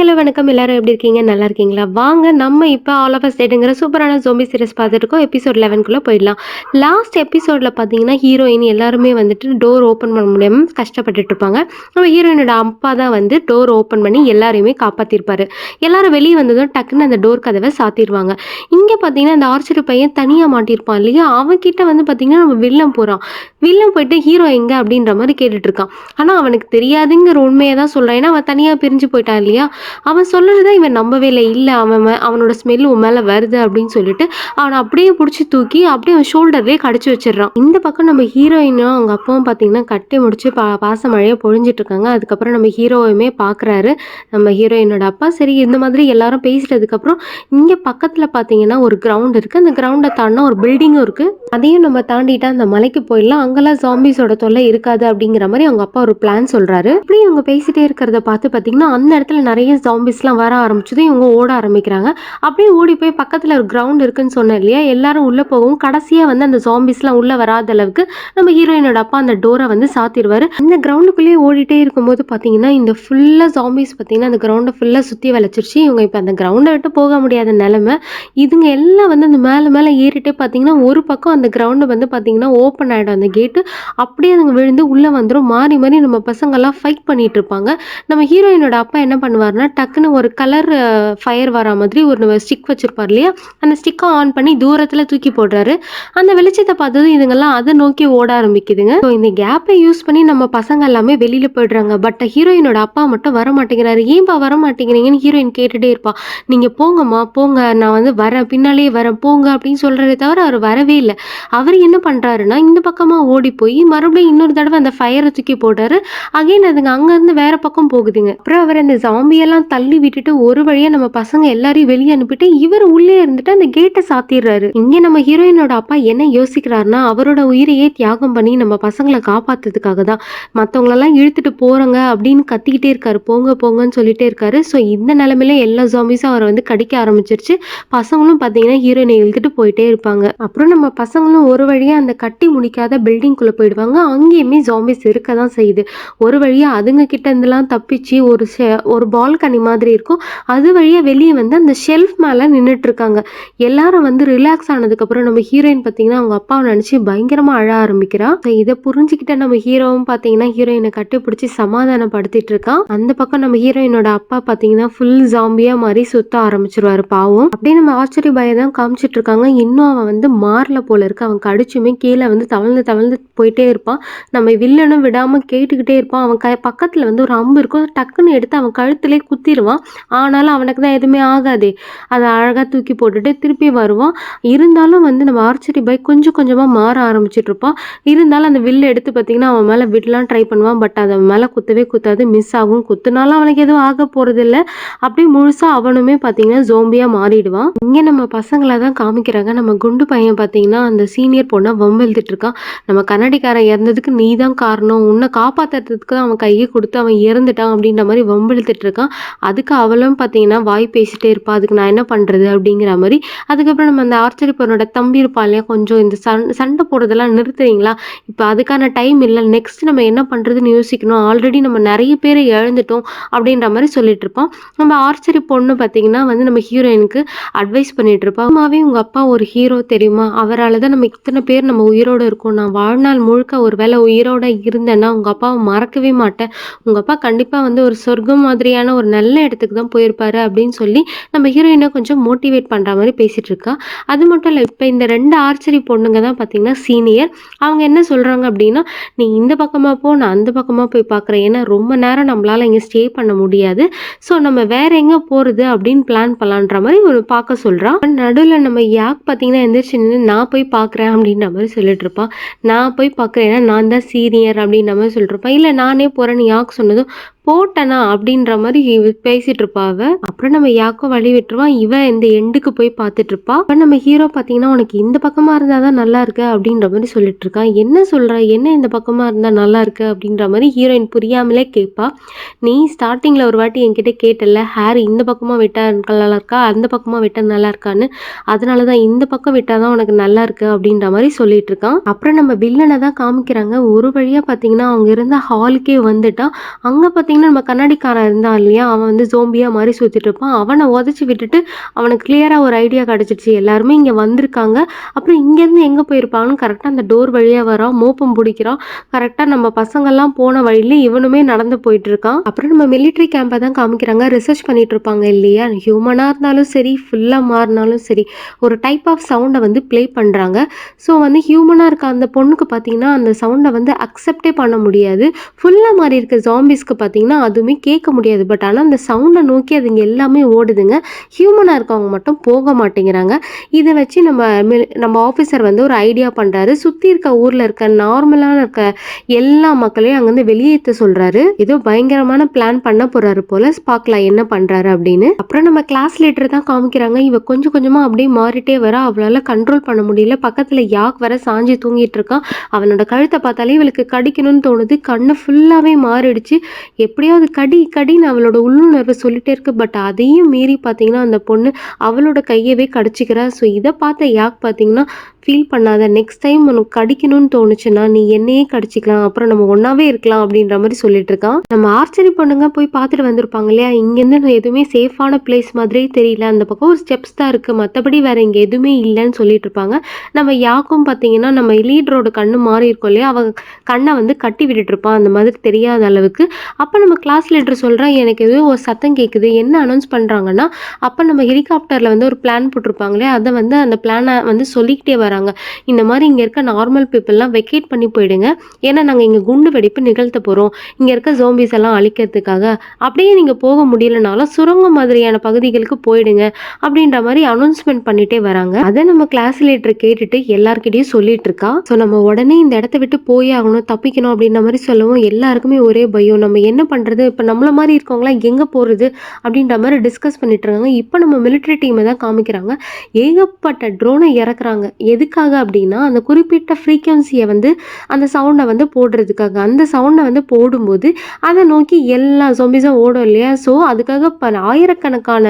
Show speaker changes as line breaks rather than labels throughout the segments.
hello வணக்கம் எல்லாரும் எப்படி இருக்கீங்க நல்லா இருக்கீங்களா வாங்க நம்ம இப்போ ஆல் ஆஃப் ஸ்டேட்டுங்கிற சூப்பரான ஜோம்பி பார்த்துட்டு பார்த்துருக்கோம் எபிசோட் லெவன்குள்ளே போயிடலாம் லாஸ்ட் எபிசோடில் பார்த்தீங்கன்னா ஹீரோயின் எல்லாருமே வந்துட்டு டோர் ஓப்பன் பண்ண முடியாமல் கஷ்டப்பட்டுட்டு இருப்பாங்க நம்ம ஹீரோயினோட அப்பா தான் வந்து டோர் ஓப்பன் பண்ணி எல்லாரையுமே காப்பாற்றிருப்பாரு எல்லாரும் வெளியே வந்ததும் டக்குன்னு அந்த டோர் கதவை சாத்திடுவாங்க இங்கே பார்த்தீங்கன்னா அந்த ஆர்ச்சர் பையன் தனியாக மாட்டியிருப்பான் இல்லையா அவன்கிட்ட வந்து பார்த்தீங்கன்னா நம்ம வில்லம் போகிறான் வில்லம் போயிட்டு ஹீரோ எங்கே அப்படின்ற மாதிரி கேட்டுட்ருக்கான் ஆனால் அவனுக்கு தெரியாதுங்கிற உண்மையை தான் சொல்கிறான் ஏன்னா அவன் தனியாக பிரிஞ்சு போயிட்டான் இல்லையா அவன் சொல்கிறத இவன் நம்பவே இல்லை இல்லை அவன் அவனோட ஸ்மெல் உன் மேலே வருது அப்படின்னு சொல்லிட்டு அவனை அப்படியே பிடிச்சி தூக்கி அப்படியே அவன் ஷோல்டர்லேயே கடிச்சு வச்சிடறான் இந்த பக்கம் நம்ம ஹீரோயினும் அவங்க அப்பாவும் பார்த்தீங்கன்னா கட்டி முடிச்சு பா பாச மழையை பொழிஞ்சிட்டு இருக்காங்க அதுக்கப்புறம் நம்ம ஹீரோவையுமே பார்க்குறாரு நம்ம ஹீரோயினோட அப்பா சரி இந்த மாதிரி எல்லாரும் பேசிட்டதுக்கப்புறம் இங்கே பக்கத்தில் பார்த்தீங்கன்னா ஒரு கிரவுண்ட் இருக்குது அந்த கிரவுண்டை தாண்டினா ஒரு பில்டிங்கும் இருக்குது அதையும் நம்ம தாண்டிட்டு அந்த மலைக்கு போயிடலாம் அங்கெல்லாம் ஜாம்பிஸோட தொல்லை இருக்காது அப்படிங்கிற மாதிரி அவங்க அப்பா ஒரு பிளான் சொல்றாரு அப்படியே அவங்க பேசிட்டே இருக்கிறத பார்த்து பார்த்தீங்கன்னா அந்த இடத்துல நிறைய ஜாம்பிஸ்லாம் வர ஆரம்பிச்சது இவங்க ஓட ஆரம்பிக்கிறாங்க அப்படியே ஓடி போய் பக்கத்தில் ஒரு கிரவுண்ட் இருக்குன்னு சொன்னேன் இல்லையா எல்லாரும் உள்ளே போகவும் கடைசியாக வந்து அந்த ஜாம்பிஸ்லாம் உள்ளே வராத அளவுக்கு நம்ம ஹீரோயினோட அப்பா அந்த டோரை வந்து சாத்திடுவார் அந்த கிரவுண்டுக்குள்ளேயே ஓடிட்டே இருக்கும்போது பாத்தீங்கன்னா இந்த ஃபுல்லாக ஜாம்பிஸ் பார்த்தீங்கன்னா அந்த கிரவுண்டை ஃபுல்லாக சுற்றி வளைச்சிருச்சு இவங்க இப்போ அந்த கிரவுண்டை விட்டு போக முடியாத நிலமை இதுங்க எல்லாம் வந்து அந்த மேலே மேலே ஏறிட்டே பார்த்தீங்கன்னா ஒரு பக்கம் அந்த கிரவுண்டு வந்து பார்த்தீங்கன்னா ஓப்பன் ஆகிடும் அந்த கேட்டு அப்படியே அதுங்க விழுந்து உள்ளே வந்துடும் மாறி மாறி நம்ம பசங்கள்லாம் ஃபைட் பண்ணிகிட்டு இருப்பாங்க நம்ம ஹீரோயினோட அப்பா என்ன பண்ணுவார்னா டக்குன்னு ஒரு கலர் ஃபயர் வரா மாதிரி ஒரு நம்ம ஸ்டிக் வச்சுருப்பார் இல்லையா அந்த ஸ்டிக்கை ஆன் பண்ணி தூரத்தில் தூக்கி போடுறாரு அந்த வெளிச்சத்தை பார்த்ததும் இதுங்கெல்லாம் அதை நோக்கி ஓட ஆரம்பிக்குதுங்க ஸோ இந்த கேப்பை யூஸ் பண்ணி நம்ம பசங்க எல்லாமே வெளியில் போயிடுறாங்க பட் ஹீரோயினோட அப்பா மட்டும் வர மாட்டேங்கிறாரு ஏன்பா வர மாட்டேங்கிறீங்கன்னு ஹீரோயின் கேட்டுகிட்டே இருப்பா நீங்கள் போங்கம்மா போங்க நான் வந்து வரேன் பின்னாலே வரேன் போங்க அப்படின்னு சொல்கிறதே தவிர அவர் வரவே இல்லை அவர் என்ன பண்ணுறாருன்னா இந்த பக்கமாக ஓடி போய் மறுபடியும் இன்னொரு தடவை அந்த ஃபயரை தூக்கி போட்டாரு அகைன் அதுங்க அங்கேருந்து வேறு பக்கம் போகுதுங்க அப்புறம் அவர் அந்த ஜாம்பியெல்லாம் தள்ளி விட்டுட்டு ஒரு வழியாக நம்ம பசங்க எல்லாரையும் வெளியே அனுப்பிட்டு இவர் உள்ளே இருந்துட்டு அந்த கேட்டை சாத்திடுறாரு இங்கே நம்ம ஹீரோயினோட அப்பா என்ன யோசிக்கிறாருன்னா அவரோட உயிரையே தியாகம் பண்ணி நம்ம பசங்களை காப்பாற்றுறதுக்காக தான் மற்றவங்களெல்லாம் இழுத்துட்டு போகிறோங்க அப்படின்னு கத்திக்கிட்டே இருக்காரு போங்க போங்கன்னு சொல்லிட்டே இருக்காரு ஸோ இந்த நிலமையில எல்லா ஜாம்பிஸும் அவரை வந்து கடிக்க ஆரம்பிச்சிருச்சு பசங்களும் பார்த்தீங்கன்னா ஹீரோயினை இழுத்துட்டு போயிட்டே இருப்பாங்க அப்புறம் நம்ம பசங்க பசங்களும் ஒரு வழியாக அந்த கட்டி முடிக்காத பில்டிங்குள்ளே போயிடுவாங்க அங்கேயுமே ஜாம்பிஸ் இருக்க தான் செய்யுது ஒரு வழியாக அதுங்க கிட்ட இருந்தெல்லாம் தப்பிச்சு ஒரு ஷெ ஒரு பால்கனி மாதிரி இருக்கும் அது வழியாக வெளியே வந்து அந்த ஷெல்ஃப் மேலே நின்றுட்டுருக்காங்க எல்லாரும் வந்து ரிலாக்ஸ் ஆனதுக்கப்புறம் நம்ம ஹீரோயின் பார்த்தீங்கன்னா அவங்க அப்பாவை நினச்சி பயங்கரமாக அழ ஸோ இதை புரிஞ்சுக்கிட்ட நம்ம ஹீரோவும் பார்த்தீங்கன்னா ஹீரோயினை கட்டிப்பிடிச்சி சமாதானப்படுத்திட்டு இருக்கான் அந்த பக்கம் நம்ம ஹீரோயினோட அப்பா பார்த்தீங்கன்னா ஃபுல் ஜாம்பியாக மாதிரி சுத்த ஆரம்பிச்சிருவாரு பாவம் அப்படியே நம்ம ஆச்சரிய பயம் தான் காமிச்சிட்டு இருக்காங்க இன்னும் அவன் வந்து மாறல போல இருக்கு அவன் கடிச்சுமே கீழே வந்து தவழ்ந்து தவழ்ந்து போயிட்டே இருப்பான் நம்ம வில்லனும் விடாம கேட்டுக்கிட்டே இருப்பான் அவன் க பக்கத்துல வந்து ஒரு அம்பு இருக்கும் டக்குன்னு எடுத்து அவன் கழுத்துலேயே குத்திடுவான் ஆனாலும் அவனுக்கு தான் எதுவுமே ஆகாதே அதை அழகா தூக்கி போட்டுட்டு திருப்பி வருவான் இருந்தாலும் வந்து நம்ம ஆர்ச்சரி பைக் கொஞ்சம் கொஞ்சமா மாற இருப்பான் இருந்தாலும் அந்த வில்லு எடுத்து பார்த்தீங்கன்னா அவன் மேல விடலாம் ட்ரை பண்ணுவான் பட் அதை மேல குத்தவே குத்தாது மிஸ் ஆகும் குத்துனாலும் அவனுக்கு எதுவும் ஆக இல்லை அப்படியே முழுசா அவனுமே பார்த்தீங்கன்னா ஜோம்பியா மாறிடுவான் இங்க நம்ம பசங்களை தான் காமிக்கிறாங்க நம்ம குண்டு பையன் பார்த்தீங்கன்னா அந்த அந்த சீனியர் பொண்ணை வம்பு இருக்கான் நம்ம கண்ணாடிக்காரன் இறந்ததுக்கு நீ தான் காரணம் உன்னை காப்பாற்றுறதுக்கு தான் அவன் கையை கொடுத்து அவன் இறந்துட்டான் அப்படின்ற மாதிரி வம்பிழுத்துட்டு இருக்கான் அதுக்கு அவளும் பார்த்தீங்கன்னா வாய் பேசிட்டே இருப்பாள் அதுக்கு நான் என்ன பண்ணுறது அப்படிங்கிற மாதிரி அதுக்கப்புறம் நம்ம அந்த ஆர்ச்சரி பொண்ணோட தம்பி இருப்பான் இல்லையா கொஞ்சம் இந்த சண்டை போடுறதெல்லாம் நிறுத்துறீங்களா இப்போ அதுக்கான டைம் இல்லை நெக்ஸ்ட் நம்ம என்ன பண்ணுறதுன்னு யோசிக்கணும் ஆல்ரெடி நம்ம நிறைய பேரை இழந்துட்டோம் அப்படின்ற மாதிரி சொல்லிட்டு இருப்போம் நம்ம ஆர்ச்சரி பொண்ணு பார்த்தீங்கன்னா வந்து நம்ம ஹீரோயினுக்கு அட்வைஸ் பண்ணிட்டு இருப்போம் அம்மாவே உங்கள் அப்பா ஒரு ஹீரோ தெரியுமா அவரால் தான் இருந்தால் நம்ம இத்தனை பேர் நம்ம உயிரோடு இருக்கோம் நான் வாழ்நாள் முழுக்க ஒரு வேலை உயிரோடு இருந்தேன்னா உங்கள் அப்பாவை மறக்கவே மாட்டேன் உங்கள் அப்பா கண்டிப்பாக வந்து ஒரு சொர்க்கம் மாதிரியான ஒரு நல்ல இடத்துக்கு தான் போயிருப்பாரு அப்படின்னு சொல்லி நம்ம ஹீரோயினை கொஞ்சம் மோட்டிவேட் பண்ணுற மாதிரி பேசிகிட்டு இருக்கா அது மட்டும் இல்லை இப்போ இந்த ரெண்டு ஆர்ச்சரி பொண்ணுங்க தான் பார்த்தீங்கன்னா சீனியர் அவங்க என்ன சொல்கிறாங்க அப்படின்னா நீ இந்த பக்கமாக போ நான் அந்த பக்கமாக போய் பார்க்குறேன் ஏன்னா ரொம்ப நேரம் நம்மளால் இங்கே ஸ்டே பண்ண முடியாது ஸோ நம்ம வேற எங்கே போகிறது அப்படின்னு பிளான் பண்ணலான்ற மாதிரி ஒரு பார்க்க சொல்கிறான் நடுவில் நம்ம யாக் பார்த்தீங்கன்னா எந்திரிச்சு நான் போய் பார்க்குறேன் அப்படின்ற மாதிரி இருப்பான் நான் போய் பார்க்குறேன் ஏன்னா நான் தான் சீனியர் அப்படின்ற மாதிரி சொல்லிட்டுருப்பேன் இல்லை நானே போகிறேன்னு யாருக்கு சொன்னதும் போட்டனா அப்படின்ற மாதிரி பேசிட்டு இருப்பாவ அப்புறம் நம்ம யாக்கோ வழி விட்டுருவான் இவன் இந்த எண்டுக்கு போய் பார்த்துட்டு இருப்பா அப்புறம் நம்ம ஹீரோ பாத்தீங்கன்னா உனக்கு இந்த பக்கமா இருந்தாதான் நல்லா இருக்கு அப்படின்ற மாதிரி சொல்லிட்டு இருக்கான் என்ன சொல்ற என்ன இந்த பக்கமா இருந்தா நல்லா இருக்கு அப்படின்ற மாதிரி ஹீரோயின் புரியாமலே கேட்பா நீ ஸ்டார்டிங்ல ஒரு வாட்டி என்கிட்ட கேட்டல ஹேர் இந்த பக்கமா விட்டா நல்லா இருக்கா அந்த பக்கமா விட்டா நல்லா இருக்கான்னு அதனாலதான் இந்த பக்கம் விட்டாதான் உனக்கு நல்லா இருக்கு அப்படின்ற மாதிரி சொல்லிட்டு இருக்கான் அப்புறம் நம்ம வில்லனை தான் காமிக்கிறாங்க ஒரு வழியா பாத்தீங்கன்னா அவங்க இருந்த ஹாலுக்கே வந்துட்டா அங்க பார்த்தீங்கன்னா பார்த்தீங்கன்னா நம்ம கண்ணாடிக்காரன் இருந்தான் இல்லையா அவன் வந்து ஜோம்பியாக மாதிரி சுற்றிட்டு இருப்பான் அவனை உதச்சி விட்டுட்டு அவனுக்கு கிளியராக ஒரு ஐடியா கிடச்சிடுச்சு எல்லாருமே இங்கே வந்திருக்காங்க அப்புறம் இங்கேருந்து எங்கே போயிருப்பாங்கன்னு கரெக்டாக அந்த டோர் வழியாக வரான் மோப்பம் பிடிக்கிறான் கரெக்டாக நம்ம பசங்கள்லாம் போன வழியில் இவனுமே நடந்து போயிட்டு இருக்கான் அப்புறம் நம்ம மிலிட்ரி கேம்பை தான் காமிக்கிறாங்க ரிசர்ச் பண்ணிட்டு இருப்பாங்க இல்லையா ஹியூமனாக இருந்தாலும் சரி ஃபுல்லாக மாறினாலும் சரி ஒரு டைப் ஆஃப் சவுண்டை வந்து ப்ளே பண்ணுறாங்க ஸோ வந்து ஹியூமனாக இருக்க அந்த பொண்ணுக்கு பார்த்தீங்கன்னா அந்த சவுண்டை வந்து அக்செப்டே பண்ண முடியாது ஃபுல்லாக மாறி இருக்க ஜாம்பிஸ்க்கு பார்த்தீங்கன்னா பார்த்தீங்கன்னா அதுவுமே கேட்க முடியாது பட் ஆனால் அந்த சவுண்டை நோக்கி அதுங்க எல்லாமே ஓடுதுங்க ஹியூமனாக இருக்கவங்க மட்டும் போக மாட்டேங்கிறாங்க இதை வச்சு நம்ம நம்ம ஆஃபீஸர் வந்து ஒரு ஐடியா பண்ணுறாரு சுற்றி இருக்க ஊரில் இருக்க நார்மலான இருக்க எல்லா மக்களையும் அங்கேருந்து வெளியேற்ற சொல்கிறாரு ஏதோ பயங்கரமான பிளான் பண்ண போகிறாரு போல் பார்க்கலாம் என்ன பண்ணுறாரு அப்படின்னு அப்புறம் நம்ம கிளாஸ் லீடர் தான் காமிக்கிறாங்க இவ கொஞ்சம் கொஞ்சமாக அப்படியே மாறிட்டே வர அவளால் கண்ட்ரோல் பண்ண முடியல பக்கத்தில் யாக் வர சாஞ்சி தூங்கிட்டு இருக்கான் அவனோட கழுத்தை பார்த்தாலே இவளுக்கு கடிக்கணும்னு தோணுது கண்ணை ஃபுல்லாகவே மாறிடுச்சு எப்படி எப்படியாவது கடி கடின்னு அவளோட உள்ளுணர்வு சொல்லிட்டே இருக்கு பட் அதையும் மீறி பார்த்தீங்கன்னா அந்த பொண்ணு அவளோட கையவே கடிச்சிக்கிறா ஸோ இதை பார்த்த யாக் பார்த்தீங்கன்னா ஃபீல் பண்ணாத நெக்ஸ்ட் டைம் உனக்கு கடிக்கணும்னு தோணுச்சுன்னா நீ என்னையே கடிச்சிக்கலாம் அப்புறம் நம்ம ஒன்னாவே இருக்கலாம் அப்படின்ற மாதிரி சொல்லிட்டு இருக்கான் நம்ம ஆர்ச்சரி பொண்ணுங்க போய் பார்த்துட்டு வந்திருப்பாங்க இல்லையா இங்கேருந்து எதுவுமே சேஃபான பிளேஸ் மாதிரியே தெரியல அந்த பக்கம் ஒரு ஸ்டெப்ஸ் தான் இருக்கு மற்றபடி வேற இங்கே எதுவுமே இல்லைன்னு சொல்லிட்டு இருப்பாங்க நம்ம யாக்கும் பார்த்தீங்கன்னா நம்ம லீடரோட கண்ணு மாறி இருக்கோம் இல்லையா அவங்க கண்ணை வந்து கட்டி விட்டுட்டு இருப்பான் அந்த மாதிரி தெரியாத அளவுக்கு அப்போ நம்ம கிளாஸ் லீடர் சொல்கிறேன் எனக்கு எதுவும் ஒரு சத்தம் கேட்குது என்ன அனௌன்ஸ் பண்ணுறாங்கன்னா அப்போ நம்ம ஹெலிகாப்டரில் வந்து ஒரு பிளான் போட்டிருப்பாங்களே அதை வந்து அந்த பிளானை வந்து சொல்லிக்கிட்டே வராங்க சொல்கிறாங்க இந்த மாதிரி இங்கே இருக்க நார்மல் பீப்புளெலாம் வெக்கேட் பண்ணி போயிடுங்க ஏன்னா நாங்கள் இங்கே குண்டு வெடிப்பு நிகழ்த்த போகிறோம் இங்கே இருக்க ஜோம்பிஸ் எல்லாம் அழிக்கிறதுக்காக அப்படியே நீங்கள் போக முடியலனாலும் சுரங்க மாதிரியான பகுதிகளுக்கு போயிடுங்க அப்படின்ற மாதிரி அனௌன்ஸ்மெண்ட் பண்ணிட்டே வராங்க அதை நம்ம கிளாஸ் கேட்டுட்டு எல்லாருக்கிட்டையும் சொல்லிட்டு இருக்கா ஸோ நம்ம உடனே இந்த இடத்த விட்டு போய் ஆகணும் தப்பிக்கணும் அப்படின்ற மாதிரி சொல்லவும் எல்லாருக்குமே ஒரே பயம் நம்ம என்ன பண்ணுறது இப்போ நம்மள மாதிரி இருக்கவங்களாம் எங்கே போகிறது அப்படின்ற மாதிரி டிஸ்கஸ் பண்ணிட்டு இருக்காங்க இப்போ நம்ம மிலிட்ரி டீமை தான் காமிக்கிறாங்க ஏகப்பட்ட ட்ரோனை இறக்குறாங்க எதுக்காக அப்படின்னா அந்த குறிப்பிட்ட ஃப்ரீக்குவன்சியை வந்து அந்த சவுண்டை வந்து போடுறதுக்காக அந்த சவுண்டை வந்து போடும்போது அதை நோக்கி எல்லா சொம்பிஸும் ஓடும் இல்லையா ஸோ அதுக்காக ப ஆயிரக்கணக்கான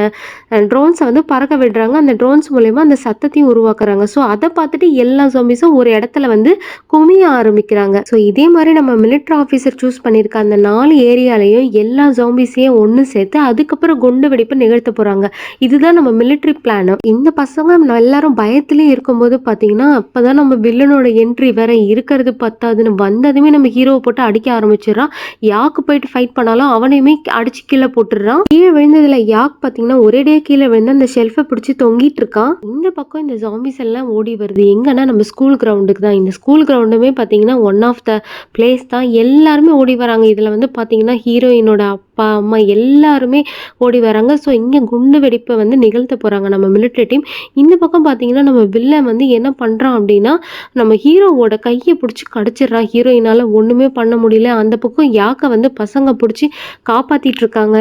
ட்ரோன்ஸை வந்து பறக்க விடுறாங்க அந்த ட்ரோன்ஸ் மூலயமா அந்த சத்தத்தையும் உருவாக்குறாங்க ஸோ அதை பார்த்துட்டு எல்லா சொம்பிஸும் ஒரு இடத்துல வந்து குமிய ஆரம்பிக்கிறாங்க ஸோ இதே மாதிரி நம்ம மிலிட்ரி ஆஃபீஸர் சூஸ் பண்ணியிருக்க அந்த நாலு ஏரியாலையும் எல்லா சோம்பிஸையும் ஒன்று சேர்த்து அதுக்கப்புறம் குண்டு வெடிப்பு நிகழ்த்த போகிறாங்க இதுதான் நம்ம மிலிட்ரி பிளான் இந்த பசங்க நம்ம எல்லாரும் பயத்துலேயும் இருக்கும்போது பார்த்து பார்த்தீங்கன்னா அப்போ தான் நம்ம வில்லனோட என்ட்ரி வேற இருக்கிறது பத்தாதுன்னு வந்ததுமே நம்ம ஹீரோவை போட்டு அடிக்க ஆரம்பிச்சிடறான் யாக்கு போயிட்டு ஃபைட் பண்ணாலும் அவனையுமே அடிச்சு கீழே போட்டுடுறான் கீழே விழுந்ததுல யாக் பார்த்தீங்கன்னா ஒரேடியாக கீழே விழுந்து அந்த ஷெல்ஃபை பிடிச்சி தொங்கிட்டு இருக்கான் இந்த பக்கம் இந்த ஜாம்பிஸ் எல்லாம் ஓடி வருது எங்கன்னா நம்ம ஸ்கூல் கிரவுண்டுக்கு தான் இந்த ஸ்கூல் கிரவுண்டுமே பார்த்தீங்கன்னா ஒன் ஆஃப் த பிளேஸ் தான் எல்லாருமே ஓடி வராங்க இதில் வந்து பார்த்தீங்கன்னா ஹீரோயினோட அப்பா அம்மா எல்லாருமே ஓடி வராங்க ஸோ இங்கே குண்டு வெடிப்பை வந்து நிகழ்த்த போகிறாங்க நம்ம மிலிட்ரி டீம் இந்த பக்கம் பார்த்தீங்கன்னா நம்ம வில்லன் வந்து என்ன பண்ணுறான் அப்படின்னா நம்ம ஹீரோவோட கையை பிடிச்சி கடிச்சிடுறான் ஹீரோயினால் ஒன்றுமே பண்ண முடியல அந்த பக்கம் யாக்கை வந்து பசங்க பிடிச்சி காப்பாற்றிட்டு இருக்காங்க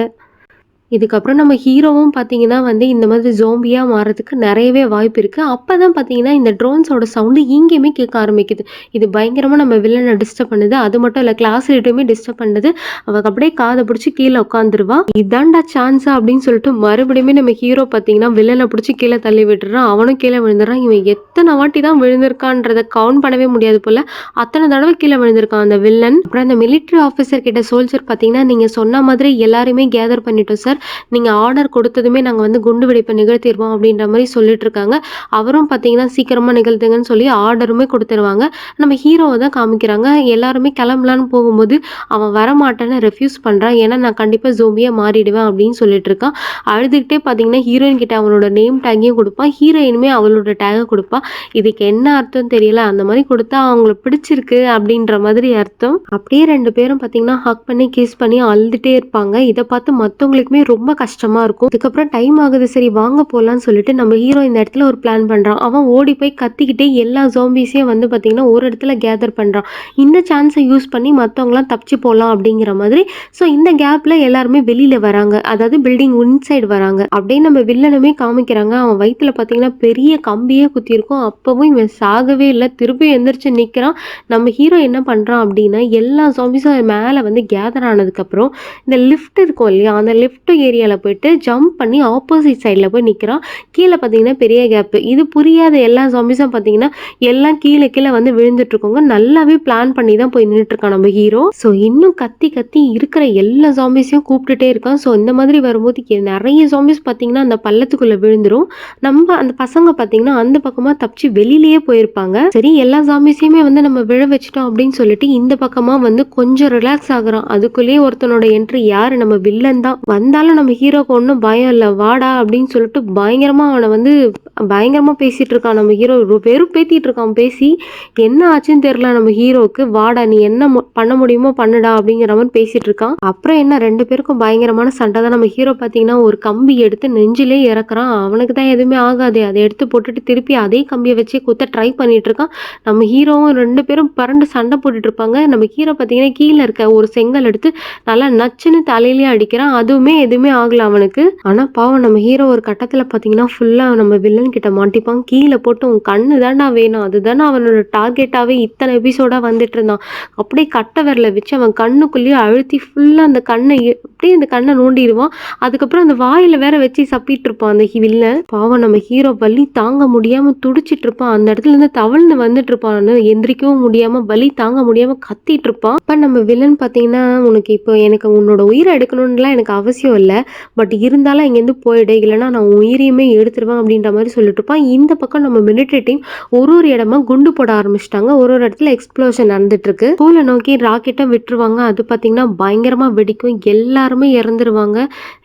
இதுக்கப்புறம் நம்ம ஹீரோவும் பார்த்தீங்கன்னா வந்து இந்த மாதிரி ஜோம்பியாக மாறதுக்கு நிறையவே வாய்ப்பு இருக்குது அப்போ தான் பார்த்தீங்கன்னா இந்த ட்ரோன்ஸோட சவுண்டு இங்கேயுமே கேட்க ஆரம்பிக்குது இது பயங்கரமாக நம்ம வில்லனை டிஸ்டர்ப் பண்ணுது அது மட்டும் இல்லை கிளாஸ் ரேட்டையுமே டிஸ்டர்ப் பண்ணுது அவங்க அப்படியே காதை பிடிச்சி கீழே உட்காந்துருவா இதாண்டா சான்ஸா அப்படின்னு சொல்லிட்டு மறுபடியுமே நம்ம ஹீரோ பார்த்தீங்கன்னா வில்லனை பிடிச்சி கீழே தள்ளி விட்டுறான் அவனும் கீழே விழுந்துடுறான் இவன் எத்தனை வாட்டி தான் விழுந்திருக்கான்றத கவுண்ட் பண்ணவே முடியாது போல் அத்தனை தடவை கீழே விழுந்திருக்கான் அந்த வில்லன் அப்புறம் அந்த மிலிட்ரி ஆஃபீஸர் கிட்ட சோல்ஜர் பார்த்தீங்கன்னா நீங்கள் சொன்ன மாதிரி எல்லாருமே கேதர் பண்ணிட்டோம் சார் நீங்கள் ஆர்டர் கொடுத்ததுமே நாங்கள் வந்து குண்டு வெடிப்பை நிகழ்த்திடுவோம் அப்படின்ற மாதிரி சொல்லிட்டு இருக்காங்க அவரும் பார்த்தீங்கன்னா சீக்கிரமாக நிகழ்த்துங்கன்னு சொல்லி ஆர்டருமே கொடுத்துருவாங்க நம்ம ஹீரோவை தான் காமிக்கிறாங்க எல்லாருமே கிளம்பலான்னு போகும்போது அவன் வரமாட்டேன்னு ரெஃப்யூஸ் பண்ணுறான் ஏன்னா நான் கண்டிப்பாக ஜோம்பியாக மாறிடுவேன் அப்படின்னு சொல்லிட்டு இருக்கான் அழுதுகிட்டே பார்த்தீங்கன்னா ஹீரோயின் கிட்ட அவனோட நேம் டேக்கையும் கொடுப்பான் ஹீரோயினுமே அவளோட டேகை கொடுப்பான் இதுக்கு என்ன அர்த்தம் தெரியல அந்த மாதிரி கொடுத்தா அவங்களுக்கு பிடிச்சிருக்கு அப்படின்ற மாதிரி அர்த்தம் அப்படியே ரெண்டு பேரும் பார்த்தீங்கன்னா ஹக் பண்ணி கிஸ் பண்ணி அழுதுகிட்டே இருப்பாங்க இதை பார்த்து மற்றவங்களுக்குமே ரொம்ப கஷ்டமாக இருக்கும் அதுக்கப்புறம் டைம் ஆகுது சரி வாங்க போகலான்னு சொல்லிட்டு நம்ம ஹீரோ இந்த இடத்துல ஒரு பிளான் பண்ணுறான் அவன் ஓடி போய் கத்திக்கிட்டே எல்லா ஜோம்பிஸையும் வந்து பார்த்திங்கன்னா ஒரு இடத்துல கேதர் பண்ணுறான் இந்த சான்ஸை யூஸ் பண்ணி மற்றவங்களாம் தப்பிச்சு போகலாம் அப்படிங்கிற மாதிரி ஸோ இந்த கேப்பில் எல்லாருமே வெளியில் வராங்க அதாவது பில்டிங் இன்சைடு வராங்க அப்படியே நம்ம வில்லனுமே காமிக்கிறாங்க அவன் வயிற்றுல பார்த்தீங்கன்னா பெரிய கம்பியே குத்தியிருக்கும் அப்போவும் இவன் சாகவே இல்லை திருப்பி எந்திரிச்சு நிற்கிறான் நம்ம ஹீரோ என்ன பண்ணுறான் அப்படின்னா எல்லா ஜாம்பிஸும் மேலே வந்து கேதர் ஆனதுக்கப்புறம் இந்த லிஃப்ட் இருக்கும் இல்லையா அந்த லிஃப்ட்டு ஏரியாவில் போயிட்டு ஜம்ப் பண்ணி ஆப்போசிட் சைடில் போய் நிற்கிறான் கீழே பார்த்தீங்கன்னா பெரிய கேப்பு இது புரியாத எல்லா ஜாம்பிஸும் பார்த்தீங்கன்னா எல்லாம் கீழே கீழே வந்து விழுந்துட்டுருக்கோங்க நல்லாவே பிளான் பண்ணி தான் போய் நின்றுட்டுருக்கான் நம்ம ஹீரோ ஸோ இன்னும் கத்தி கத்தி இருக்கிற எல்லா ஜாம்பிஸையும் கூப்பிட்டுட்டே இருக்கான் ஸோ இந்த மாதிரி வரும்போது நிறைய ஜாம்பிஸ் பார்த்தீங்கன்னா அந்த பள்ளத்துக்குள்ளே விழுந்துடும் நம்ம அந்த பசங்க பார்த்தீங்கன்னா அந்த பக்கமாக தப்பிச்சு வெளியிலேயே போயிருப்பாங்க சரி எல்லா ஜாம்பிஸையுமே வந்து நம்ம விழ வச்சிட்டோம் அப்படின்னு சொல்லிட்டு இந்த பக்கமாக வந்து கொஞ்சம் ரிலாக்ஸ் ஆகுறான் அதுக்குள்ளேயே ஒருத்தனோட என்ட்ரி யார் நம்ம வில்லன் தான் வந்தாலும் இருந்தாலும் நம்ம ஹீரோக்கு ஒன்றும் பயம் இல்லை வாடா அப்படின்னு சொல்லிட்டு பயங்கரமாக அவனை வந்து பயங்கரமாக பேசிகிட்டு இருக்கான் நம்ம ஹீரோ வெறும் பேத்திகிட்டு இருக்கான் பேசி என்ன ஆச்சுன்னு தெரில நம்ம ஹீரோவுக்கு வாடா நீ என்ன பண்ண முடியுமோ பண்ணுடா அப்படிங்கிற மாதிரி பேசிகிட்டு இருக்கான் அப்புறம் என்ன ரெண்டு பேருக்கும் பயங்கரமான சண்டை தான் நம்ம ஹீரோ பார்த்தீங்கன்னா ஒரு கம்பி எடுத்து நெஞ்சிலே இறக்குறான் அவனுக்கு தான் எதுவுமே ஆகாது அதை எடுத்து போட்டுட்டு திருப்பி அதே கம்பியை வச்சே குத்த ட்ரை பண்ணிட்டு இருக்கான் நம்ம ஹீரோவும் ரெண்டு பேரும் பரண்டு சண்டை போட்டுட்டு இருப்பாங்க நம்ம ஹீரோ பார்த்தீங்கன்னா கீழே இருக்க ஒரு செங்கல் எடுத்து நல்லா நச்சுன்னு தலையிலேயே அடிக்கிறான் அதுவுமே எது எதுவுமே ஆகல அவனுக்கு ஆனா பாவம் நம்ம ஹீரோ ஒரு கட்டத்துல பாத்தீங்கன்னா ஃபுல்லா நம்ம வில்லன் கிட்ட மாட்டிப்பான் கீழே போட்டு உன் கண்ணு தானா வேணும் அதுதானே அவனோட டார்கெட்டாகவே இத்தனை எபிசோடா வந்துட்டு இருந்தான் அப்படியே கட்டை விரல வச்சு அவன் கண்ணுக்குள்ளேயே அழுத்தி ஃபுல்லா அந்த கண்ணை அப்படியே அந்த கண்ணை நோண்டிடுவான் அதுக்கப்புறம் அந்த வாயில வேற வச்சு சப்பிட்டு இருப்பான் அந்த வில்லன் பாவம் நம்ம ஹீரோ வலி தாங்க முடியாமல் துடிச்சிட்டு இருப்பான் அந்த இடத்துல இருந்து தவழ்ந்து வந்துட்டு இருப்பான் எந்திரிக்கவும் முடியாம வலி தாங்க முடியாமல் கத்திட்டு இருப்பான் இப்ப நம்ம வில்லன் பார்த்தீங்கன்னா உனக்கு இப்போ எனக்கு உன்னோட உயிரை எடுக்கணும்லாம் எனக்கு அவசியம் இல்லை இல்லை பட் இருந்தாலும் இங்கேருந்து போயிடு இல்லைனா நான் உயிரியுமே எடுத்துருவேன் அப்படின்ற மாதிரி சொல்லிட்டு இருப்பான் இந்த பக்கம் நம்ம மிலிட்ரி டீம் ஒரு ஒரு இடமா குண்டு போட ஆரம்பிச்சிட்டாங்க ஒரு ஒரு இடத்துல எக்ஸ்ப்ளோஷன் நடந்துட்டுருக்கு ஸ்கூலை நோக்கி ராக்கெட்டை விட்டுருவாங்க அது பார்த்தீங்கன்னா பயங்கரமாக வெடிக்கும் எல்லாருமே இறந்துருவாங்க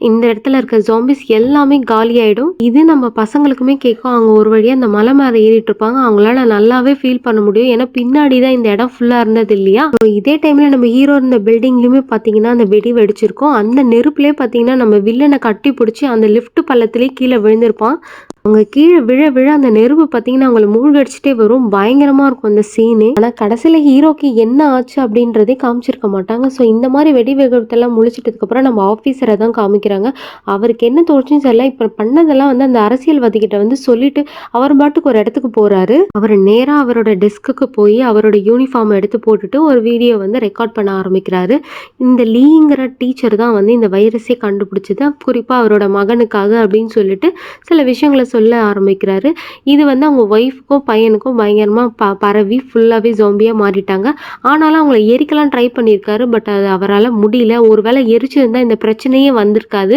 இந்த இடத்துல இருக்க ஜாம்பிஸ் எல்லாமே காலி ஆயிடும் இது நம்ம பசங்களுக்குமே கேட்கும் அவங்க ஒரு வழியாக அந்த மலை மேலே ஏறிட்டு இருப்பாங்க அவங்களால நல்லாவே ஃபீல் பண்ண முடியும் ஏன்னா பின்னாடி தான் இந்த இடம் ஃபுல்லாக இருந்தது இல்லையா இதே டைமில் நம்ம ஹீரோ இருந்த பில்டிங்லயுமே பார்த்தீங்கன்னா அந்த வெடி வெடிச்சிருக்கும் அந்த நெருப்புலேயே பார்த்தீங்கன்னா பார்த்தீங்கன்னா நம்ம வில்லனை கட்டி பிடிச்சி அந்த லிஃப்ட் பள்ளத்துலேயே கீழே விழுந்திருப்பான் அவங்க கீழே விழ விழ அந்த நெருப்பு பார்த்தீங்கன்னா அவங்கள மூழ்கடிச்சிட்டே வரும் பயங்கரமாக இருக்கும் அந்த சீனு ஆனால் கடைசியில் ஹீரோக்கு என்ன ஆச்சு அப்படின்றதே காமிச்சிருக்க மாட்டாங்க ஸோ இந்த மாதிரி வெடி விபத்தெல்லாம் முழிச்சிட்டதுக்கப்புறம் நம்ம ஆஃபீஸரை தான் காமிக்கிறாங்க அவருக்கு என்ன தோற்றுன்னு தெரியல இப்போ பண்ணதெல்லாம் வந்து அந்த அரசியல்வாதிகிட்ட வந்து சொல்லிட்டு அவர் பாட்டுக்கு ஒரு இடத்துக்கு போகிறாரு அவர் நேராக அவரோட டெஸ்க்குக்கு போய் அவரோட யூனிஃபார்ம் எடுத்து போட்டுட்டு ஒரு வீடியோ வந்து ரெக்கார்ட் பண்ண ஆரம்பிக்கிறாரு இந்த லீங்கிற டீச்சர் தான் வந்து இந்த வைரஸே கண்டுபிடிச்சது குறிப்பாக அவரோட மகனுக்காக அப்படின்னு சொல்லிட்டு சில விஷயங்களை சொல்ல ஆரம்பிக்கிறாரு இது வந்து அவங்க ஒய்ஃபுக்கும் பையனுக்கும் பயங்கரமாக ப பரவி ஃபுல்லாகவே ஜோம்பியாக மாறிட்டாங்க ஆனாலும் அவங்கள எரிக்கலாம் ட்ரை பண்ணியிருக்காரு பட் அது அவரால் முடியல ஒரு வேளை எரிச்சிருந்தால் இந்த பிரச்சனையே வந்திருக்காது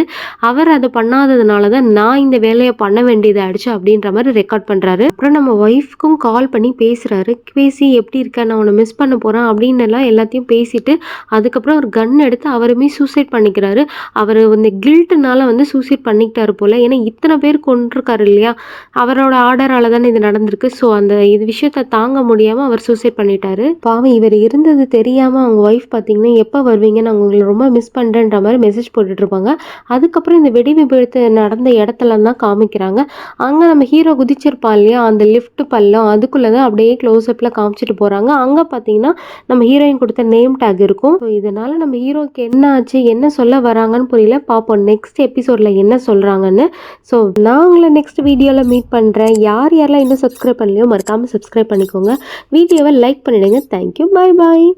அவர் அதை பண்ணாததுனால தான் நான் இந்த வேலையை பண்ண வேண்டியது ஆயிடுச்சு அப்படின்ற மாதிரி ரெக்கார்ட் பண்ணுறாரு அப்புறம் நம்ம ஒய்ஃப்க்கும் கால் பண்ணி பேசுகிறாரு பேசி எப்படி இருக்க நான் உன்னை மிஸ் பண்ண போகிறேன் அப்படின்னு எல்லாம் எல்லாத்தையும் பேசிட்டு அதுக்கப்புறம் ஒரு கன் எடுத்து அவருமே சூசைட் பண்ணிக்கிறாரு அவர் வந்து கில்ட்டுனால வந்து சூசைட் பண்ணிக்கிட்டாரு போல் ஏன்னா இத்தனை பேர் கொண்டிருக்காரு இருக்கார் இல்லையா அவரோட ஆர்டரால் தானே இது நடந்திருக்கு ஸோ அந்த இது விஷயத்தை தாங்க முடியாமல் அவர் சூசைட் பண்ணிட்டாரு பாவம் இவர் இருந்தது தெரியாமல் அவங்க ஒய்ஃப் பார்த்தீங்கன்னா எப்போ வருவீங்க நான் உங்களை ரொம்ப மிஸ் பண்ணுறேன்ற மாதிரி மெசேஜ் போட்டுட்ருப்பாங்க அதுக்கப்புறம் இந்த வெடி விபத்து நடந்த இடத்துல தான் காமிக்கிறாங்க அங்கே நம்ம ஹீரோ குதிச்சிருப்பான் இல்லையா அந்த லிஃப்ட் பல்லம் அதுக்குள்ளே தான் அப்படியே அப்பில் காமிச்சிட்டு போகிறாங்க அங்கே பார்த்தீங்கன்னா நம்ம ஹீரோயின் கொடுத்த நேம் டேக் இருக்கும் ஸோ இதனால் நம்ம ஹீரோக்கு என்ன ஆச்சு என்ன சொல்ல வராங்கன்னு புரியல பார்ப்போம் நெக்ஸ்ட் எபிசோடில் என்ன சொல்கிறாங்கன்னு ஸோ நான் உங்களை நெக்ஸ்ட் நெக்ஸ்ட் வீடியோவில் மீட் பண்ணுறேன் யார் யாரெல்லாம் இன்னும் சப்ஸ்கிரைப் பண்ணலையோ மறக்காமல் சப்ஸ்கிரைப் பண்ணிக்கோங்க வீடியோவை லைக் பண்ணிவிடுங்க தேங்க்யூ பாய் பாய்